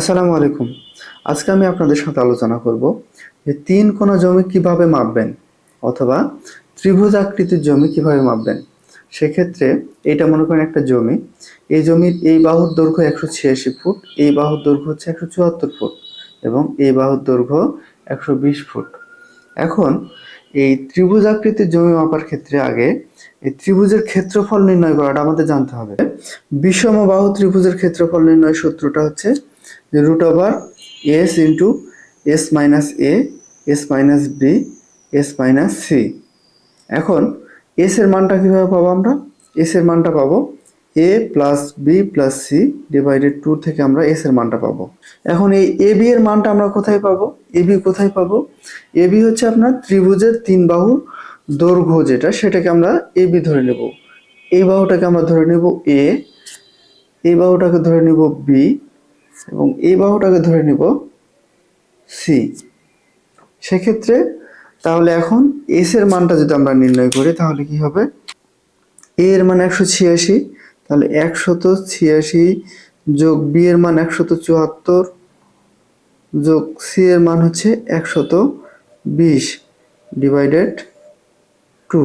আসসালামু আলাইকুম। আজকে আমি আপনাদের সাথে আলোচনা করব যে তিন কোণা জমি কীভাবে মাপবেন অথবা ত্রিভুজ আকৃতির জমি কীভাবে মাপবেন। সেক্ষেত্রে এটা মনে করেন একটা জমি। এই জমির এই বাহুর দৈর্ঘ্য একশো ছিয়াশি ফুট, এই বাহুর দৈর্ঘ্য হচ্ছে একশো চুয়াত্তর ফুট এবং এই বাহুর দৈর্ঘ্য একশো বিশ ফুট। এখন এই ত্রিভুজ আকৃতির জমি মাপার ক্ষেত্রে আগে এই ত্রিভুজের ক্ষেত্রফল নির্ণয় করাটা আমাদের জানতে হবে। বিষম বাহু ত্রিভুজের ক্ষেত্রফল নির্ণয় সূত্রটা হচ্ছে root over S into S minus A S minus B S minus C এখন এস এর মানটা কীভাবে পাবো আমরা? এস এর মানটা পাবো A plus B plus C divided two থেকে আমরা এস এর মানটা পাবো। এখন এই এ বি এর মানটা আমরা কোথায় পাবো? এ বি কোথায় পাবো? এ বি হচ্ছে আপনার ত্রিভুজের তিন বাহুর দৈর্ঘ্য যেটা, সেটাকে আমরা এ বি ধরে নেব। এই বাহুটাকে আমরা ধরে নেব এ এই বাহুটাকে ধরে নেব বি এবং এই বাহুটাকে ধরে নিব সি সেক্ষেত্রে তাহলে এখন এস এর মানটা যদি আমরা নির্ণয় করি, তাহলে কি হবে? এ এর মান একশো ছিয়াশি, তাহলে একশত ছিয়াশি যোগ বি এর মান একশত চুয়াত্তর যোগ সি এর মান হচ্ছে একশত বিশ ডিভাইডেড টু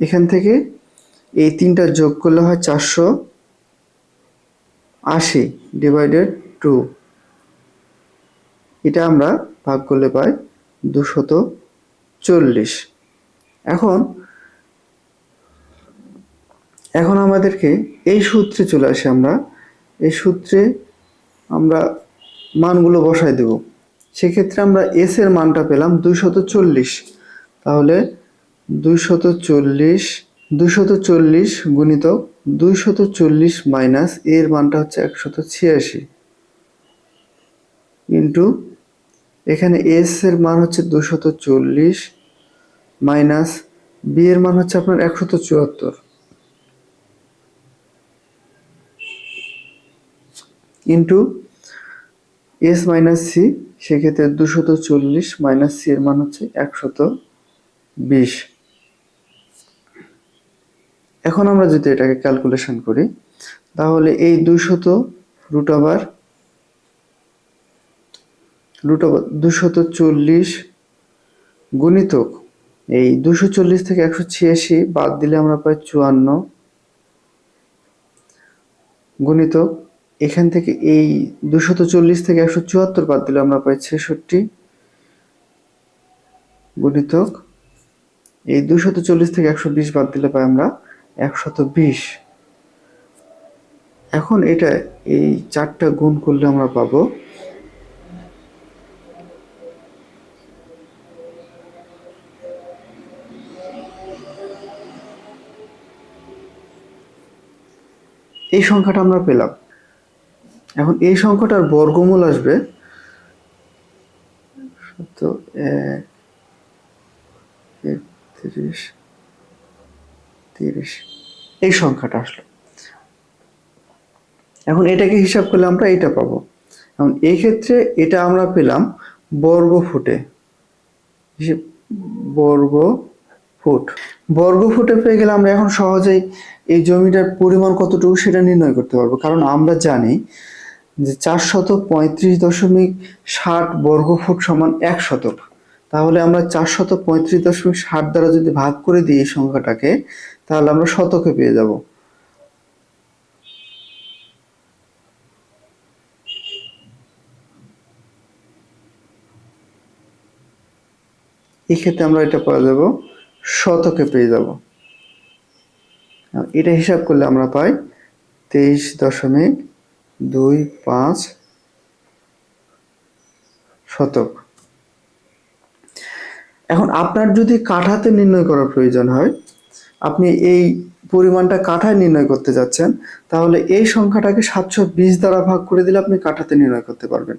এখান থেকে এই তিনটা যোগ করলে হয় চারশো। আশি ডিভাইডেড টু এটা আমরা ভাগ করলে পাই দুশত চল্লিশ। এখন এখন আমাদেরকে এই সূত্রে চলে আসে আমরা। এই সূত্রে আমরা মানগুলো বসাই দেব। সেক্ষেত্রে আমরা এস এর মানটা পেলাম দুইশত চল্লিশ। তাহলে দুইশত চল্লিশ দুইশত চল্লিশ গুণিতক দুইশত চল্লিশ মাইনাস এর মানটা হচ্ছে একশত ছিয়াশি। ইন্টু এখানে এস এর মান হচ্ছে দুশত চল্লিশ মাইনাস বি এর মান হচ্ছে আপনার একশত চুয়াত্তর। ইন্টু এস মাইনাস সি, সেক্ষেত্রে দুশত চল্লিশ মাইনাস সি এর মান হচ্ছে একশত বিশ। এখন আমরা যদি এটাকে ক্যালকুলেশন করি, তাহলে এই দুশত রুট ওভার রুট ওভার দুশত চল্লিশ গুণিতক, এই দুশো চল্লিশ থেকে একশো ছিয়াশি বাদ দিলে আমরা পাই চুয়ান্ন গুণিতক, এখান থেকে এই দুশত চল্লিশ থেকে একশো চুয়াত্তর বাদ দিলে আমরা পাই ছেষট্টি গুণিতক, এই দুশত চল্লিশ থেকে একশো বিশ বাদ দিলে পাই আমরা একশত বিশ। এখন এটা এই চারটা গুণ করলে আমরা পাবো। এই সংখ্যাটা আমরা পেলাম। এখন এই সংখ্যাটার বর্গমূল আসবে সত্য এক, একত্রিশ তিরিশ। এই সংখ্যাটা আসলো। এখন এটাকে হিসাব করলে আমরা এটা পাবো। এখন এই ক্ষেত্রে এটা আমরা পেলাম বর্গ ফুটে। বর্গ ফুট। বর্গ ফুটে পেয়ে গেলে আমরা এখন সহজেই এই জমিটার পরিমাণ কতটুকু সেটা নির্ণয় করতে পারব। কারণ আমরা জানি যে চার শতক পঁয়ত্রিশ দশমিক ষাট বর্গ ফুট সমান এক শতক। তাহলে আমরা চারশত পঁয়ত্রিশ দশমিক ষাট দ্বারা যদি ভাগ করে দিই এই সংখ্যাটাকে, তাহলে আমরা শতকে পেয়ে যাব। এক্ষেত্রে আমরা এটা পাওয়া যাব শতকে পেয়ে যাব। এটা হিসাব করলে আমরা পাই তেইশ দশমিক দুই পাঁচ শতক। এখন আপনার যদি কাঠাতে নির্ণয় করার প্রয়োজন হয়, আপনি এই পরিমাণটা কাঠায় নির্ণয় করতে যাচ্ছেন, তাহলে এই সংখ্যাটাকে সাতশো বিশ দ্বারা ভাগ করে দিলে আপনি কাঠাতে নির্ণয় করতে পারবেন।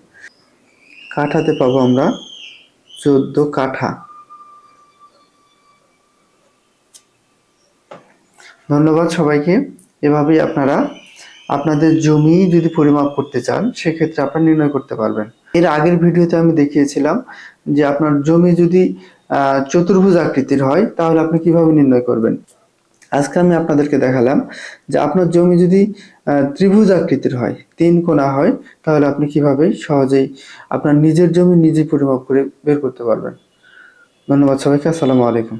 কাঠাতে পাবো আমরা চোদ্দ কাঠা। ধন্যবাদ সবাইকে। এভাবেই আপনারা আপনাদের জমি যদি পরিমাপ করতে চান, সেক্ষেত্রে আপনারা নির্ণয় করতে পারবেন। এর আগের ভিডিওতে আমি দেখিয়েছিলাম যে আপনার জমি যদি চতুর্ভুজ আকৃতির হয়, তাহলে আপনি কীভাবে নির্ণয় করবেন? আজকে আমি আপনাদেরকে দেখালাম যে আপনার জমি যদি ত্রিভুজ আকৃতির হয়, তিন কোণা হয়, তাহলে আপনি কীভাবে সহজেই আপনার নিজের জমি নিজে পরিমাপ করে বের করতে পারবেন। ধন্যবাদ সবাইকে, আসসালামু আলাইকুম।